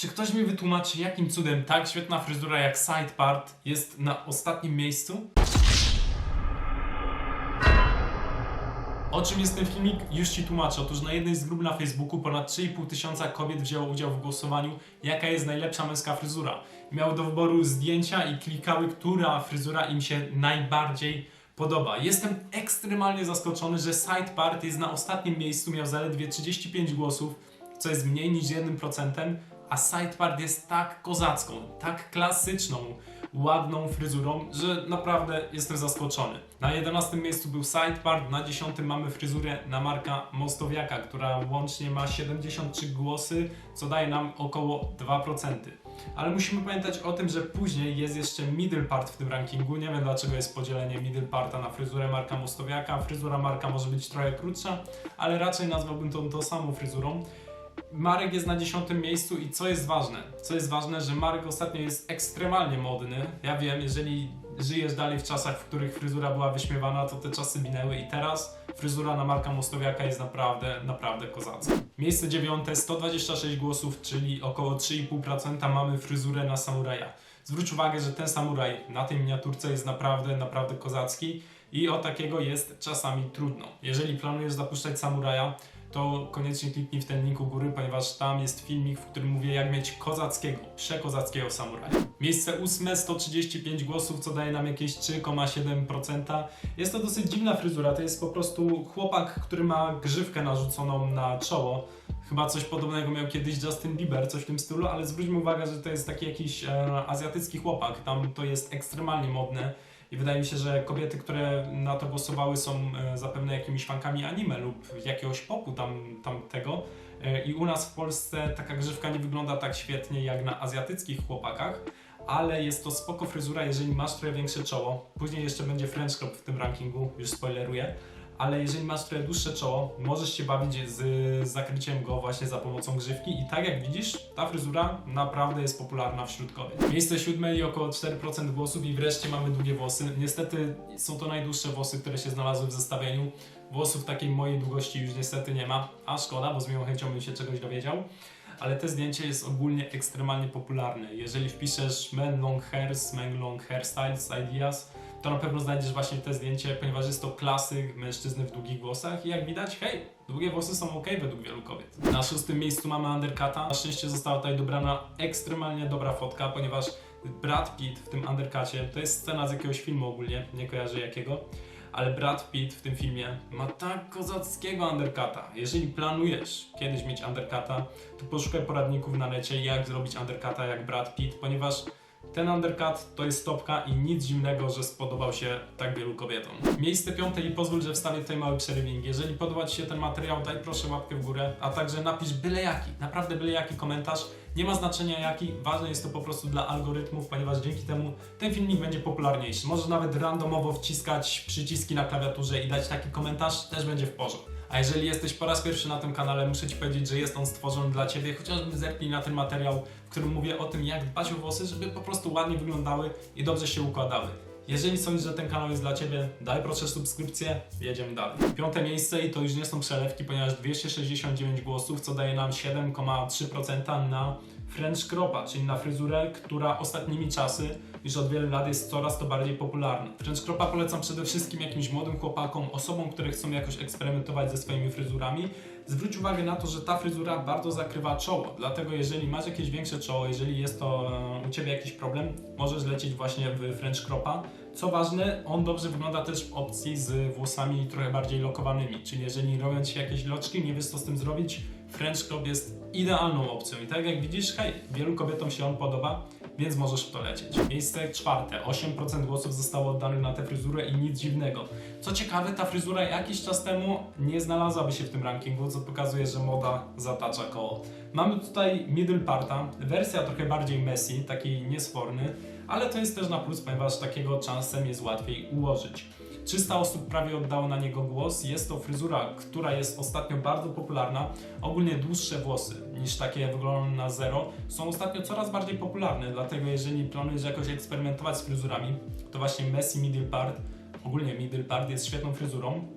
Czy ktoś mi wytłumaczy, jakim cudem tak świetna fryzura jak side part jest na ostatnim miejscu? O czym jest ten filmik? Już Ci tłumaczę. Otóż na jednej z grup na Facebooku ponad 3,5 tysiąca kobiet wzięło udział w głosowaniu, jaka jest najlepsza męska fryzura. Miały do wyboru zdjęcia i klikały, która fryzura im się najbardziej podoba. Jestem ekstremalnie zaskoczony, że side part jest na ostatnim miejscu, miał zaledwie 35 głosów, co jest mniej niż 1%, a side part jest tak kozacką, tak klasyczną, ładną fryzurą, że naprawdę jestem zaskoczony. Na 11 miejscu był side part, na 10 mamy fryzurę na Marka Mostowiaka, która łącznie ma 73 głosy, co daje nam około 2%. Ale musimy pamiętać o tym, że później jest jeszcze middle part w tym rankingu. Nie wiem dlaczego jest podzielenie middle parta na fryzurę Marka Mostowiaka. Fryzura Marka może być trochę krótsza, ale raczej nazwałbym to tą samą fryzurą. Marek jest na dziesiątym miejscu i co jest ważne? Co jest ważne, że Marek ostatnio jest ekstremalnie modny. Ja wiem, jeżeli żyjesz dalej w czasach, w których fryzura była wyśmiewana, to te czasy minęły i teraz fryzura na Marka Mostowiaka jest naprawdę, naprawdę kozacka. Miejsce dziewiąte, 126 głosów, czyli około 3,5% mamy fryzurę na samuraja. Zwróć uwagę, że ten samuraj na tej miniaturce jest naprawdę, naprawdę kozacki i o takiego jest czasami trudno. Jeżeli planujesz zapuszczać samuraja, to koniecznie kliknij w ten link u góry, ponieważ tam jest filmik, w którym mówię jak mieć kozackiego, przekozackiego samuraja. Miejsce ósme, 135 głosów, co daje nam jakieś 3,7%. Jest to dosyć dziwna fryzura, to jest po prostu chłopak, który ma grzywkę narzuconą na czoło. Chyba coś podobnego miał kiedyś Justin Bieber, coś w tym stylu, ale zwróćmy uwagę, że to jest taki jakiś e, azjatycki chłopak, tam to jest ekstremalnie modne. I wydaje mi się, że kobiety, które na to głosowały, są e, zapewne jakimiś fankami anime lub jakiegoś popu tam, tamtego. E, I u nas w Polsce taka grzywka nie wygląda tak świetnie jak na azjatyckich chłopakach, ale jest to spoko fryzura, jeżeli masz trochę większe czoło. Później jeszcze będzie French crop w tym rankingu, już spoileruję. Ale jeżeli masz trochę dłuższe czoło, możesz się bawić z, zakryciem go właśnie za pomocą grzywki i tak jak widzisz, ta fryzura naprawdę jest popularna wśród kobiet. Miejsce siódme i około 4% włosów i wreszcie mamy długie włosy. Niestety są to najdłuższe włosy, które się znalazły w zestawieniu. Włosów takiej mojej długości już niestety nie ma, a szkoda, bo z miłą chęcią bym się czegoś dowiedział. Ale to zdjęcie jest ogólnie ekstremalnie popularne. Jeżeli wpiszesz men long hairs, men long hairstyles, ideas, to na pewno znajdziesz właśnie te zdjęcie, ponieważ jest to klasyk mężczyzny w długich włosach i jak widać, hej, długie włosy są ok według wielu kobiet. Na szóstym miejscu mamy undercuta. Na szczęście została tutaj dobrana ekstremalnie dobra fotka, ponieważ Brad Pitt w tym undercucie, to jest scena z jakiegoś filmu ogólnie, nie kojarzę jakiego, ale Brad Pitt w tym filmie ma tak kozackiego undercuta. Jeżeli planujesz kiedyś mieć undercuta, to poszukaj poradników na necie, jak zrobić undercuta jak Brad Pitt, ponieważ ten undercut to jest stopka i nic dziwnego, że spodobał się tak wielu kobietom. Miejsce piąte i pozwól, że wstawię tutaj mały przerywnik. Jeżeli podoba Ci się ten materiał, daj proszę łapkę w górę, a także napisz byle jaki, naprawdę byle jaki komentarz. Nie ma znaczenia jaki, ważne jest to po prostu dla algorytmów, ponieważ dzięki temu ten filmik będzie popularniejszy. Możesz nawet randomowo wciskać przyciski na klawiaturze i dać taki komentarz, też będzie w porządku. A jeżeli jesteś po raz pierwszy na tym kanale, muszę Ci powiedzieć, że jest on stworzony dla Ciebie, chociażby zerknij na ten materiał, w którym mówię o tym, jak dbać o włosy, żeby po prostu ładnie wyglądały i dobrze się układały. Jeżeli sądzisz, że ten kanał jest dla Ciebie, daj proszę subskrypcję, jedziemy dalej. Piąte miejsce i to już nie są przelewki, ponieważ 269 głosów, co daje nam 7,3% na French Cropa, czyli na fryzurę, która ostatnimi czasy, już od wielu lat jest coraz to bardziej popularna. French Cropa polecam przede wszystkim jakimś młodym chłopakom, osobom, które chcą jakoś eksperymentować ze swoimi fryzurami. Zwróć uwagę na to, że ta fryzura bardzo zakrywa czoło, dlatego jeżeli masz jakieś większe czoło, jeżeli jest to e, u Ciebie jakiś problem, możesz lecieć właśnie w French Cropa. Co ważne, on dobrze wygląda też w opcji z włosami trochę bardziej lokowanymi, czyli jeżeli robią Ci jakieś loczki, nie wiesz co z tym zrobić, French Crop jest idealną opcją. I tak jak widzisz, hej, wielu kobietom się on podoba, więc możesz w to lecieć. Miejsce czwarte, 8% głosów zostało oddanych na tę fryzurę i nic dziwnego. Co ciekawe, ta fryzura jakiś czas temu nie znalazłaby się w tym rankingu, co pokazuje, że moda zatacza koło. Mamy tutaj middle parta, wersja trochę bardziej messy, taki niesforny, ale to jest też na plus, ponieważ takiego czasem jest łatwiej ułożyć. 300 osób prawie oddało na niego głos. Jest to fryzura, która jest ostatnio bardzo popularna. Ogólnie dłuższe włosy niż takie wyglądają na zero są ostatnio coraz bardziej popularne, dlatego jeżeli planujesz jakoś eksperymentować z fryzurami, to właśnie messy middle part, ogólnie middle part jest świetną fryzurą.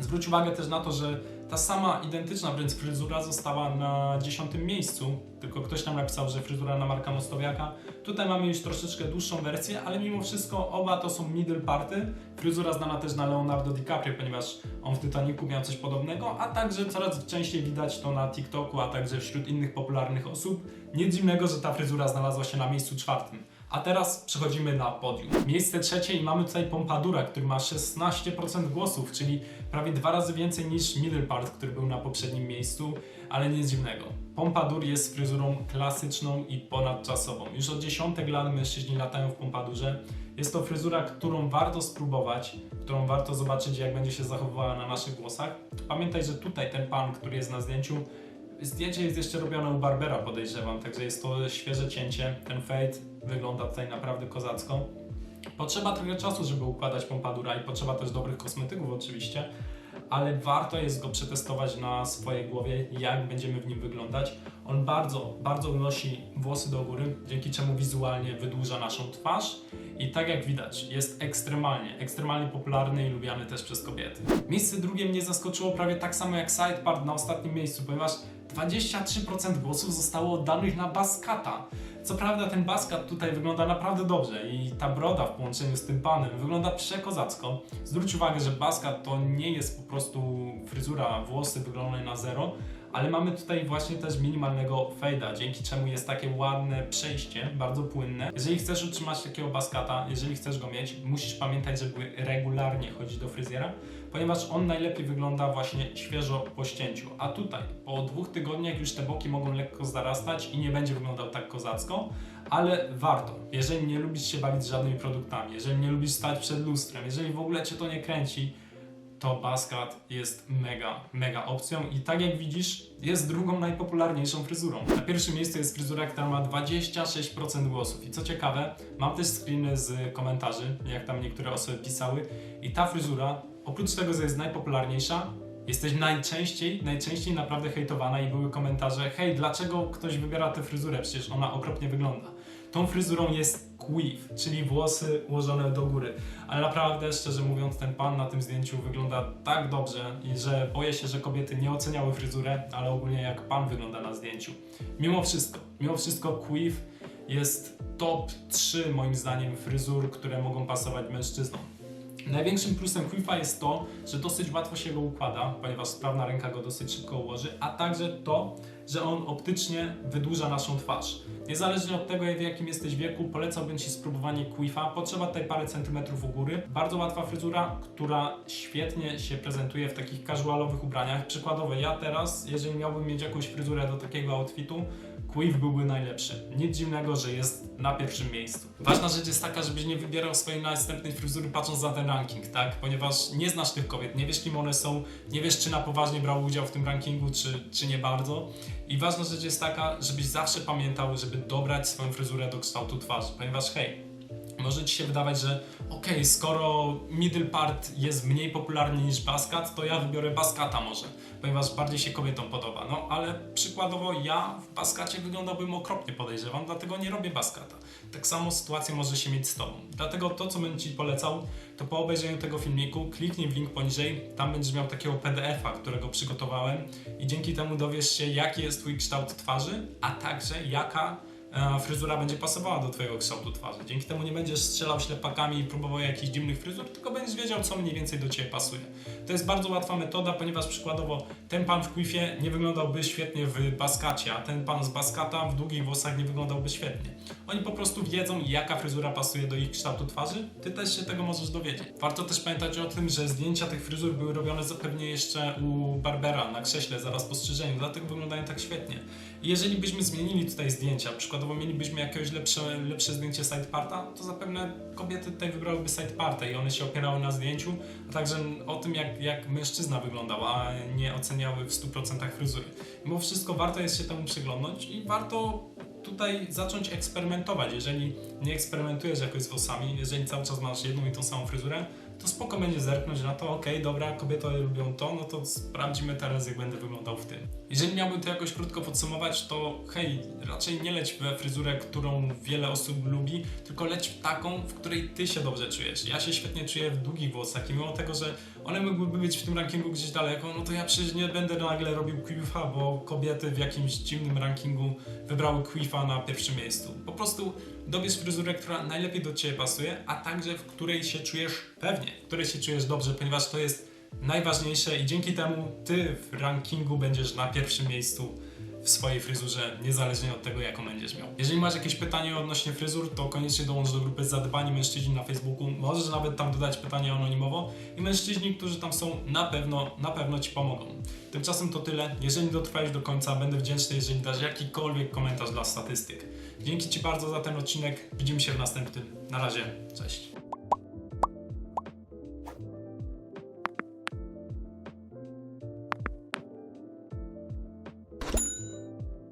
Zwróć uwagę też na to, że Ta sama, identyczna wręcz fryzura została na dziesiątym miejscu, tylko ktoś tam napisał, że fryzura na Marka Mostowiaka. Tutaj mamy już troszeczkę dłuższą wersję, ale mimo wszystko oba to są middle party. Fryzura znana też na Leonardo DiCaprio, ponieważ on w Titanicu miał coś podobnego, a także coraz częściej widać to na TikToku, a także wśród innych popularnych osób. Nic dziwnego, że ta fryzura znalazła się na miejscu czwartym. A teraz przechodzimy na podium. Miejsce trzecie i mamy tutaj Pompadura, który ma 16% głosów, czyli prawie dwa razy więcej niż Middle Part, który był na poprzednim miejscu, ale nic dziwnego. Pompadur jest fryzurą klasyczną i ponadczasową. Już od dziesiątek lat mężczyźni latają w pompadurze. Jest to fryzura, którą warto spróbować, którą warto zobaczyć, jak będzie się zachowywała na naszych włosach. Pamiętaj, że tutaj ten pan, który jest na zdjęciu, Zdjęcie jest jeszcze robione u Barbera, podejrzewam, także jest to świeże cięcie. Ten fade wygląda tutaj naprawdę kozacko. Potrzeba trochę czasu, żeby układać pompadura i potrzeba też dobrych kosmetyków oczywiście, ale warto jest go przetestować na swojej głowie, jak będziemy w nim wyglądać. On bardzo, bardzo unosi włosy do góry, dzięki czemu wizualnie wydłuża naszą twarz i tak jak widać, jest ekstremalnie, ekstremalnie popularny i lubiany też przez kobiety. Miejsce drugie mnie zaskoczyło prawie tak samo jak side part na ostatnim miejscu, ponieważ 23% głosów zostało oddanych na Baskata. Co prawda ten Baskat tutaj wygląda naprawdę dobrze i ta broda w połączeniu z tym panem wygląda przekozacko. Zwróć uwagę, że Baskat to nie jest po prostu fryzura, włosy wyglądane na zero, ale mamy tutaj właśnie też minimalnego fade'a, dzięki czemu jest takie ładne przejście, bardzo płynne. Jeżeli chcesz utrzymać takiego baskata, jeżeli chcesz go mieć, musisz pamiętać, żeby regularnie chodzić do fryzjera, ponieważ on najlepiej wygląda właśnie świeżo po ścięciu. A tutaj po dwóch tygodniach już te boki mogą lekko zarastać i nie będzie wyglądał tak kozacko, ale warto. Jeżeli nie lubisz się bawić z żadnymi produktami, jeżeli nie lubisz stać przed lustrem, jeżeli w ogóle cię to nie kręci, to Baskat jest mega, mega opcją i tak jak widzisz, jest drugą najpopularniejszą fryzurą. Na pierwszym miejscu jest fryzura, która ma 26% głosów i co ciekawe, mam też screeny z komentarzy, jak tam niektóre osoby pisały i ta fryzura, oprócz tego, że jest najpopularniejsza, Jesteś najczęściej, najczęściej naprawdę hejtowana i były komentarze hej, dlaczego ktoś wybiera tę fryzurę, przecież ona okropnie wygląda. Tą fryzurą jest quiff, czyli włosy ułożone do góry. Ale naprawdę, szczerze mówiąc, ten pan na tym zdjęciu wygląda tak dobrze że boję się, że kobiety nie oceniały fryzurę, ale ogólnie jak pan wygląda na zdjęciu. Mimo wszystko, mimo wszystko quiff jest top 3 moim zdaniem fryzur, które mogą pasować mężczyznom. Największym plusem Quiffa jest to, że dosyć łatwo się go układa, ponieważ sprawna ręka go dosyć szybko ułoży, a także to, że on optycznie wydłuża naszą twarz. Niezależnie od tego, w jakim jesteś wieku, polecałbym Ci spróbowanie Quiffa. Potrzeba tutaj parę centymetrów u góry. Bardzo łatwa fryzura, która świetnie się prezentuje w takich casualowych ubraniach. Przykładowo ja teraz, jeżeli miałbym mieć jakąś fryzurę do takiego outfitu, Quiff byłby najlepszy. Nic dziwnego, że jest na pierwszym miejscu. Ważna rzecz jest taka, żebyś nie wybierał swojej następnej fryzury patrząc za ten ranking, tak? Ponieważ nie znasz tych kobiet, nie wiesz kim one są, nie wiesz czy na poważnie brał udział w tym rankingu, czy, czy nie bardzo. I ważna rzecz jest taka, żebyś zawsze pamiętał, żeby dobrać swoją fryzurę do kształtu twarzy, ponieważ hej, może ci się wydawać, że okej, okay, skoro middle part jest mniej popularny niż baskat, to ja wybiorę baskata może, ponieważ bardziej się kobietom podoba. No ale przykładowo ja w baskacie wyglądałbym okropnie podejrzewam, dlatego nie robię baskata. Tak samo sytuacja może się mieć z tobą. Dlatego to, co bym ci polecał, to po obejrzeniu tego filmiku kliknij w link poniżej, tam będziesz miał takiego PDF-a, którego przygotowałem i dzięki temu dowiesz się, jaki jest twój kształt twarzy, a także jaka fryzura będzie pasowała do Twojego kształtu twarzy. Dzięki temu nie będziesz strzelał ślepakami i próbował jakichś dziwnych fryzur, tylko będziesz wiedział, co mniej więcej do Ciebie pasuje. To jest bardzo łatwa metoda, ponieważ przykładowo ten pan w Quiffie nie wyglądałby świetnie w Baskacie, a ten pan z Baskata w długich włosach nie wyglądałby świetnie. Oni po prostu wiedzą, jaka fryzura pasuje do ich kształtu twarzy. Ty też się tego możesz dowiedzieć. Warto też pamiętać o tym, że zdjęcia tych fryzur były robione zapewne jeszcze u Barbera na krześle zaraz po strzyżeniu, dlatego wyglądają tak świetnie. I jeżeli byśmy zmienili tutaj zdjęcia, przykładowo mielibyśmy jakieś lepsze, lepsze zdjęcie side parta, to zapewne kobiety tutaj wybrałyby side parta i one się opierały na zdjęciu, a także o tym, jak, jak mężczyzna wyglądał, a nie oceniały w 100% fryzury. Mimo wszystko warto jest się temu przyglądnąć i warto tutaj zacząć eksperymentować. Jeżeli nie eksperymentujesz jakoś z włosami, jeżeli cały czas masz jedną i tą samą fryzurę, to spoko będzie zerknąć na to, ok, dobra, kobiety lubią to, no to sprawdzimy teraz, jak będę wyglądał w tym. Jeżeli miałbym to jakoś krótko podsumować, to hej, raczej nie leć we fryzurę, którą wiele osób lubi, tylko leć w taką, w której ty się dobrze czujesz. Ja się świetnie czuję w długich włosach i mimo tego, że one mogłyby być w tym rankingu gdzieś daleko, no to ja przecież nie będę nagle robił quifa, bo kobiety w jakimś dziwnym rankingu wybrały quifa na pierwszym miejscu. Po prostu dobierz fryzurę, która najlepiej do Ciebie pasuje, a także w której się czujesz pewnie, w której się czujesz dobrze, ponieważ to jest najważniejsze i dzięki temu Ty w rankingu będziesz na pierwszym miejscu w swojej fryzurze, niezależnie od tego, jaką będziesz miał. Jeżeli masz jakieś pytanie odnośnie fryzur, to koniecznie dołącz do grupy Zadbani Mężczyźni na Facebooku. Możesz nawet tam dodać pytanie anonimowo i mężczyźni, którzy tam są, na pewno, na pewno Ci pomogą. Tymczasem to tyle. Jeżeli dotrwałeś do końca, będę wdzięczny, jeżeli dasz jakikolwiek komentarz dla statystyk. Dzięki Ci bardzo za ten odcinek. Widzimy się w następnym. Na razie. Cześć.